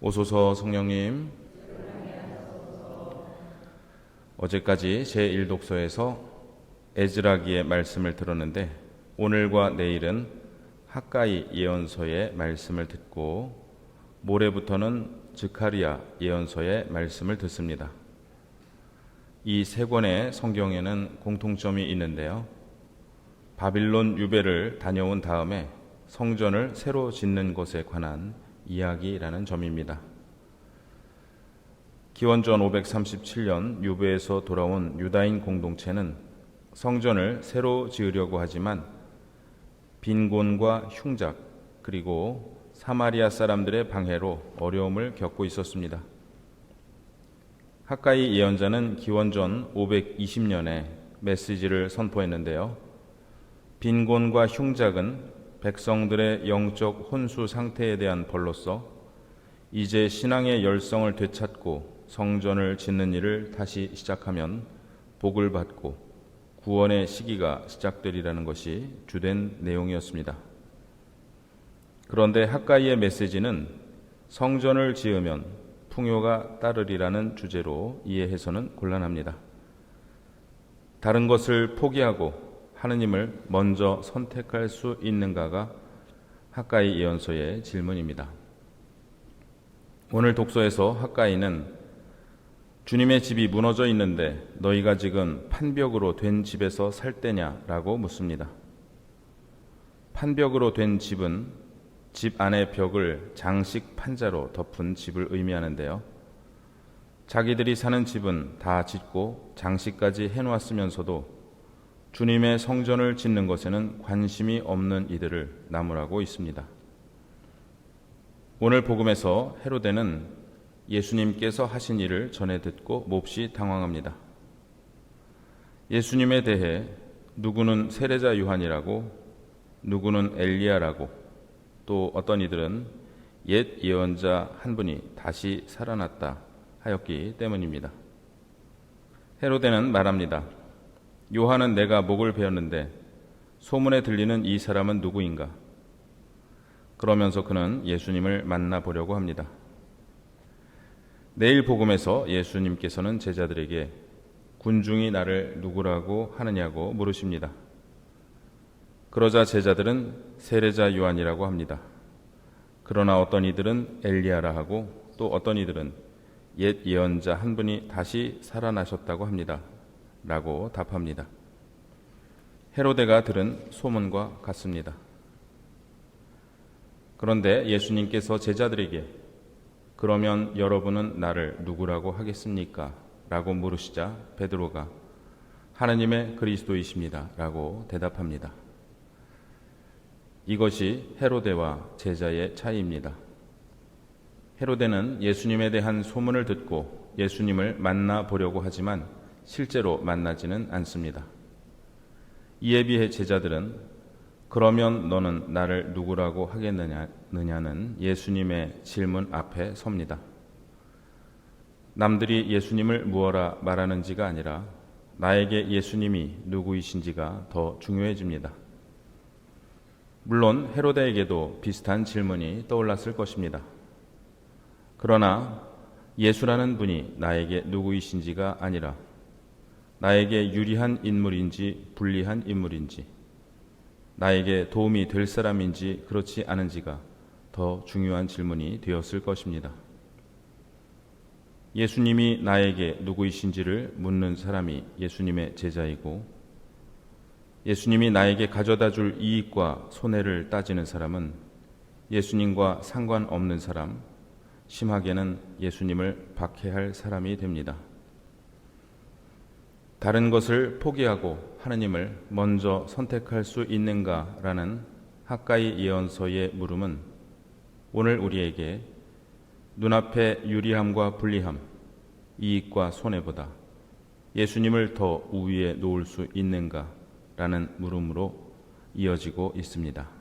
오소서 성령님 어제까지 제1독서에서 에즈라기의 말씀을 들었는데 오늘과 내일은 학가이 예언서의 말씀을 듣고 모레부터는 즈카리아 예언서의 말씀을 듣습니다. 이 세 권의 성경에는 공통점이 있는데요. 바빌론 유배를 다녀온 다음에 성전을 새로 짓는 것에 관한 이야기라는 점입니다. 기원전 537년 유배에서 돌아온 유다인 공동체는 성전을 새로 지으려고 하지만 빈곤과 흉작 그리고 사마리아 사람들의 방해로 어려움을 겪고 있었습니다. 하카이 예언자는 기원전 520년에 메시지를 선포했는데요. 빈곤과 흉작은 백성들의 영적 혼수 상태에 대한 벌로서 이제 신앙의 열성을 되찾고 성전을 짓는 일을 다시 시작하면 복을 받고 구원의 시기가 시작되리라는 것이 주된 내용이었습니다. 그런데 학가이의 메시지는 성전을 지으면 풍요가 따르리라는 주제로 이해해서는 곤란합니다. 다른 것을 포기하고 하느님을 먼저 선택할 수 있는가가 학가이 예언서의 질문입니다. 오늘 독서에서 학가이는 주님의 집이 무너져 있는데 너희가 지금 판벽으로 된 집에서 살 때냐라고 묻습니다. 판벽으로 된 집은 집 안의 벽을 장식 판자로 덮은 집을 의미하는데요. 자기들이 사는 집은 다 짓고 장식까지 해놓았으면서도 주님의 성전을 짓는 것에는 관심이 없는 이들을 나무라고 있습니다. 오늘 복음에서 헤로데는 예수님께서 하신 일을 전해 듣고 몹시 당황합니다. 예수님에 대해 누구는 세례자 요한이라고 누구는 엘리야라고 또 어떤 이들은 옛 예언자 한 분이 다시 살아났다 하였기 때문입니다. 헤로데는 말합니다. 요한은 내가 목을 베었는데 소문에 들리는 이 사람은 누구인가? 그러면서 그는 예수님을 만나보려고 합니다. 내일 복음에서 예수님께서는 제자들에게 군중이 나를 누구라고 하느냐고 물으십니다. 그러자 제자들은 세례자 요한이라고 합니다. 그러나 어떤 이들은 엘리야라 하고 또 어떤 이들은 옛 예언자 한 분이 다시 살아나셨다고 합니다. 라고 답합니다. 헤로데가 들은 소문과 같습니다. 그런데 예수님께서 제자들에게 그러면 여러분은 나를 누구라고 하겠습니까? 라고 물으시자 베드로가 하나님의 그리스도이십니다. 라고 대답합니다. 이것이 헤로데와 제자의 차이입니다. 헤로데는 예수님에 대한 소문을 듣고 예수님을 만나 보려고 하지만 실제로 만나지는 않습니다. 이에 비해 제자들은 그러면 너는 나를 누구라고 하겠느냐는 예수님의 질문 앞에 섭니다. 남들이 예수님을 무엇라 말하는지가 아니라 나에게 예수님이 누구이신지가 더 중요해집니다. 물론 헤로데에게도 비슷한 질문이 떠올랐을 것입니다. 그러나 예수라는 분이 나에게 누구이신지가 아니라 나에게 유리한 인물인지 불리한 인물인지, 나에게 도움이 될 사람인지 그렇지 않은지가 더 중요한 질문이 되었을 것입니다. 예수님이 나에게 누구이신지를 묻는 사람이 예수님의 제자이고, 예수님이 나에게 가져다 줄 이익과 손해를 따지는 사람은 예수님과 상관없는 사람, 심하게는 예수님을 박해할 사람이 됩니다. 다른 것을 포기하고 하느님을 먼저 선택할 수 있는가라는 학가이 예언서의 물음은 오늘 우리에게 눈앞의 유리함과 불리함, 이익과 손해보다 예수님을 더 우위에 놓을 수 있는가라는 물음으로 이어지고 있습니다.